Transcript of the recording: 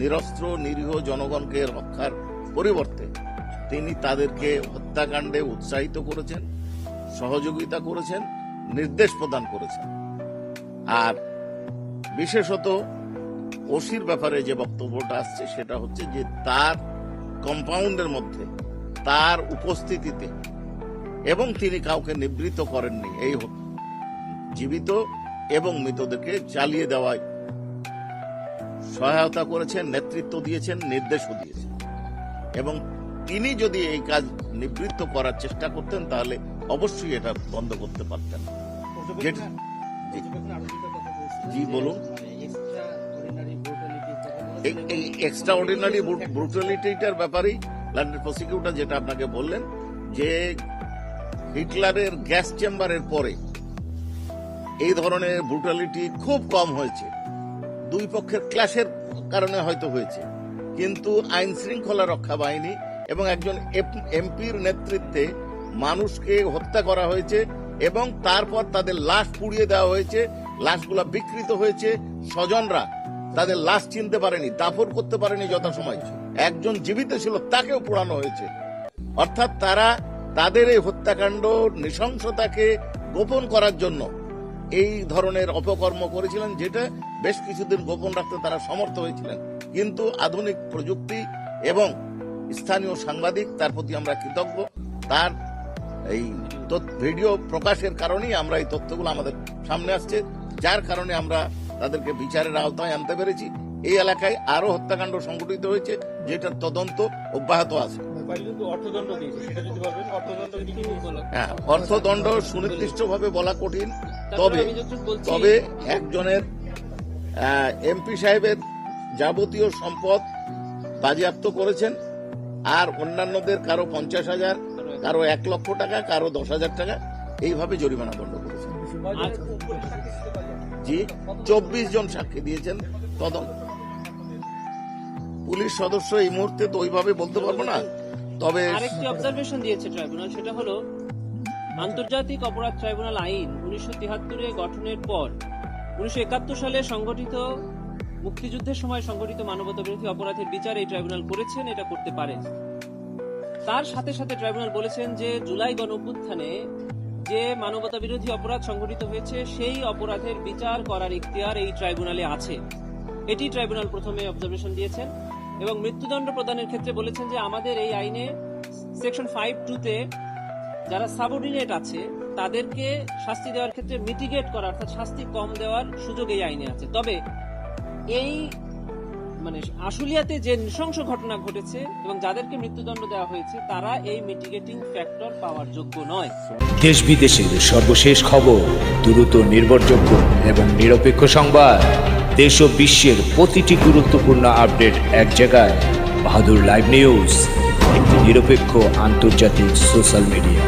নিরস্ত্র, নিরীহ জনগণকে রক্ষার পরিবর্তে তিনি তাদেরকে হত্যাকাণ্ডে উৎসাহিত করেছেন, সহযোগিতা করেছেন, নির্দেশ প্রদান করেছেন। আর বিশেষত ওসির ব্যাপারে যে বক্তব্যটা আসছে সেটা হচ্ছে যে তার কম্পাউন্ডের মধ্যে, তার উপস্থিতিতে এবং তিনি কাউকে নিবৃত্ত করেননি, এই জীবিত এবং মৃতদেরকে জ্বালিয়ে দেওয়ায় সহায়তা করেছেন নেতৃত্ব দিয়েছেন নির্দেশও দিয়েছেন। এবং তিনি যদি এই কাজ নিবৃত্ত করার চেষ্টা করতেন তাহলে অবশ্যই এটা বন্ধ করতে পারতেন। জি। বলুন। এই এক্সট্রা অর্ডিনারি ব্রুটালিটিটার ব্যাপারেই লন্ডন প্রসিকিউটর যেটা আপনাকে বললেন যে হিটলারের গ্যাস চেম্বারের পরে এই ধরনের ব্রুটালিটি খুব কম হয়েছে। দুই পক্ষের ক্লাসের কারণে হয়তো হয়েছে। কিন্তু আইন শৃঙ্খলা রক্ষা বাহিনী এবং একজন এমপির নেতৃত্বে মানুষকে হত্যা করা হয়েছে এবং তারপর তাদের লাশ পুড়িয়ে দেওয়া হয়েছে, লাশগুলা বিকৃত হয়েছে। স্বজনরা তাদের লাশ চিনতে পারেনি, দাফন করতে পারেনি যথাসময়। একজন জীবিত ছিল, তাকেও পোড়ানো হয়েছে। অর্থাৎ তারা তাদের এই হত্যাকাণ্ড নৃশংসতাকে গোপন করার জন্য এই ধরনের অপকর্ম করেছিলেন যেটা বেশ কিছুদিন গোপন রাখতে তারা সমর্থ হয়েছিলেন। কিন্তু আধুনিক প্রযুক্তি এবং স্থানীয় সাংবাদিক তার প্রতি আমরা কৃতজ্ঞ। তার এই তথ্য- ভিডিও প্রকাশের কারণেই আমরা এই তথ্যগুলো আমাদের সামনে আসছে। যার কারণে আমরা তাদেরকে বিচারের আওতায় আনতে পেরেছি। এই এলাকায় আরও হত্যাকাণ্ড সংঘটিত হয়েছে যেটার তদন্ত অব্যাহত আছে। অর্থদণ্ড হ্যাঁ অর্থদণ্ড সুনির্দিষ্টভাবে বলা কঠিন। তবে তবে একজনের এমপি সাহেবের যাবতীয় সম্পদ বাজেয়াপ্ত করেছেন আর অন্যান্যদের কারও পঞ্চাশ হাজার কারও এক লক্ষ টাকা কারও দশ হাজার টাকা এইভাবে জরিমানা দণ্ড করেছেন। জি চব্বিশ জন সাক্ষী দিয়েছেন তদন্ত। পুলিশ সদস্য এই মুহূর্তে তো ওইভাবে বলতে পারব না তবে আরেকটি অবজারভেশন দিয়েছে ট্রাইব্যুনাল সেটা হলো আন্তর্জাতিক অপরাধ ট্রাইব্যুনাল আইন উনিশশো তিহাত্তরে গঠনের পর উনিশশো একাত্তর সালে সংগঠিত, মুক্তিযুদ্ধের সময় সংগঠিত মানবতা বিরোধী অপরাধের বিচার এই ট্রাইব্যুনাল করেছেন, এটা করতে পারেন তার সাথে সাথে ট্রাইব্যুনাল বলেছেন যে জুলাই গণ যে মানবতা বিরোধী অপরাধ সংঘটিত হয়েছে, সেই অপরাধের বিচার করার ইখতিয়ার এই ট্রাইব্যুনালে আছে। এটি ট্রাইব্যুনাল প্রথমে অবজারভেশন দিয়েছেন এবং মৃত্যুদণ্ড প্রদানের ক্ষেত্রে বলেছেন যে আমাদের এই আইনে সেকশন ফাইভ টুতে যারা সাবঅর্ডিনেট আছে, তাদেরকে শাস্তি দেওয়ার ক্ষেত্রে মিটিগেট করা, অর্থাৎ শাস্তি কম দেওয়ার সুযোগ এই আইনে আছে। তবে এই মানে আশুলিয়াতে যে নৃশংস ঘটনা ঘটেছে এবং যাদেরকে মৃত্যুদণ্ড দেওয়া হয়েছে, তারা এই মিটিগেটিং ফ্যাক্টর পাওয়ার যোগ্য নয়। দেশ বিদেশের সর্বশেষ খবর, দ্রুত নির্ভরযোগ্য এবং নিরপেক্ষ সংবাদ। দেশ ও বিশ্বের প্রতিটি গুরুত্বপূর্ণ আপডেট এক জায়গায়। বাহাদুর লাইভ নিউজ একটি নিরপেক্ষ আন্তর্জাতিক সোশ্যাল মিডিয়া